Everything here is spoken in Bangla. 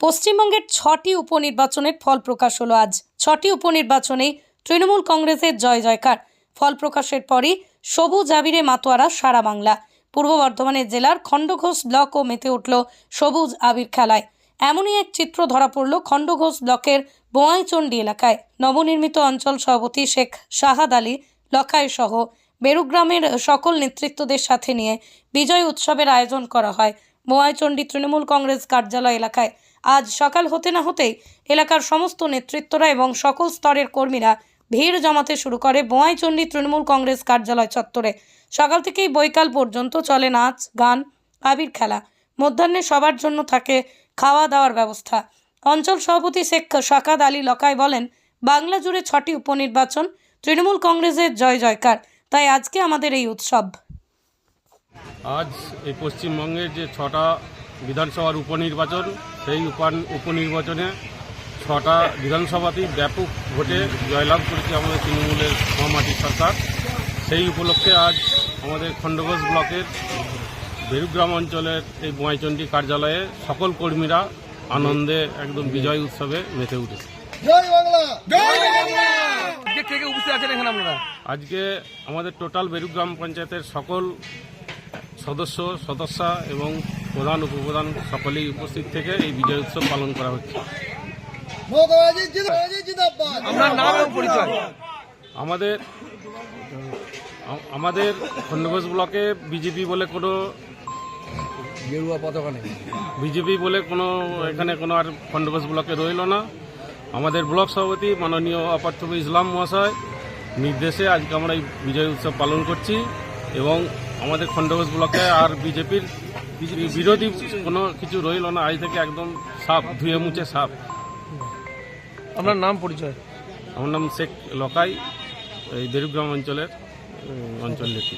পশ্চিমবঙ্গের ছটি উপনির্বাচনের ফল প্রকাশ হলো আজ। ছটি উপনির্বাচনেই তৃণমূল কংগ্রেসের জয় জয়কার। ফল প্রকাশের পরই সবুজ আবিরে মাতোয়ারা, সারা বাংলা। পূর্ব বর্ধমানের জেলার খণ্ডঘোষ ব্লক ও মেতে উঠল সবুজ আবির খেলায়। এমনই এক চিত্র ধরা পড়ল খণ্ডঘোষ ব্লকের বোয়াইচন্ডি এলাকায়। নবনির্মিত অঞ্চল সভাপতি শেখ শাহাদ আলী লখাই সহ বেরুগ্রামের সকল নেতৃত্বদের সাথে নিয়ে বিজয় উৎসবের আয়োজন করা হয়। বোয়াইচন্ডী তৃণমূল কংগ্রেস কার্যালয় এলাকায় আজ সকাল হতে না হতেই এলাকার সমস্ত নেতৃত্বরা এবং সকল স্তরের কর্মীরা ভিড় জমাতে শুরু করে। বোয়াইচন্ডী তৃণমূল কংগ্রেস কার্যালয় চত্বরে সকাল থেকেই বৈকাল পর্যন্ত চলে নাচ, গান, আবির খেলা। মধ্যাহ্নে সবার জন্য থাকে খাওয়া দাওয়ার ব্যবস্থা। অঞ্চল সভাপতি শেখ শাকাদ আলী লকায় বলেন, বাংলা জুড়ে ছটি উপনির্বাচন, তৃণমূল কংগ্রেসের জয় জয়কার। তাই আজকে আমাদের এই উৎসব। আজ এই পশ্চিমবঙ্গের যে ছটা বিধানসভার উপনির্বাচন সেই উপান- উপনির্বাচনে ছটা বিধানসভাতেই ব্যাপক ভোটে জয়লাভ করেছে আমাদের তৃণমূলের মহামাটি সরকার। সেই উপলক্ষে আজ আমাদের খণ্ডঘোষ ব্লকের বেরুগ্রাম অঞ্চলের এই বোয়াইচন্ডী কার্যালয়ে সকল কর্মীরা আনন্দে একদম বিজয় উৎসবে মেতে উঠেছে। জয় বাংলা! যে কে কে উপস্থিত আছেন এখানে আপনারা? আজকে আমাদের টোটাল বেরুগ্রাম পঞ্চায়েতের সকল সদস্য সদস্যা এবং প্রধান উপপ্রধান সকলেই উপস্থিত থেকে এই বিজয় উৎসব পালন করা হচ্ছে। আমাদের আমাদের খণ্ডঘোষ ব্লকে বিজেপি বলে কোনো গেরুয়া পতাকা নেই। বিজেপি বলে কোনো এখানে কোনো আর খণ্ডঘোষ ব্লকে রইল না। আমাদের ব্লক সভাপতি মাননীয় অপার্থব ইসলাম মহাশয় নির্দেশে আজকে আমরা এই বিজয় উৎসব পালন করছি। এবং আমাদের খণ্ডঘোষ ব্লকে আর বিজেপির বিরোধী কোনো কিছু রইল না আজ থেকে একদম সাপ ধুয়ে মুছে সাপ। আপনার নাম পরিচয়? আমার নাম শেখ লকাই এই দেরুগ্রাম অঞ্চলের অঞ্চল নেত্রী।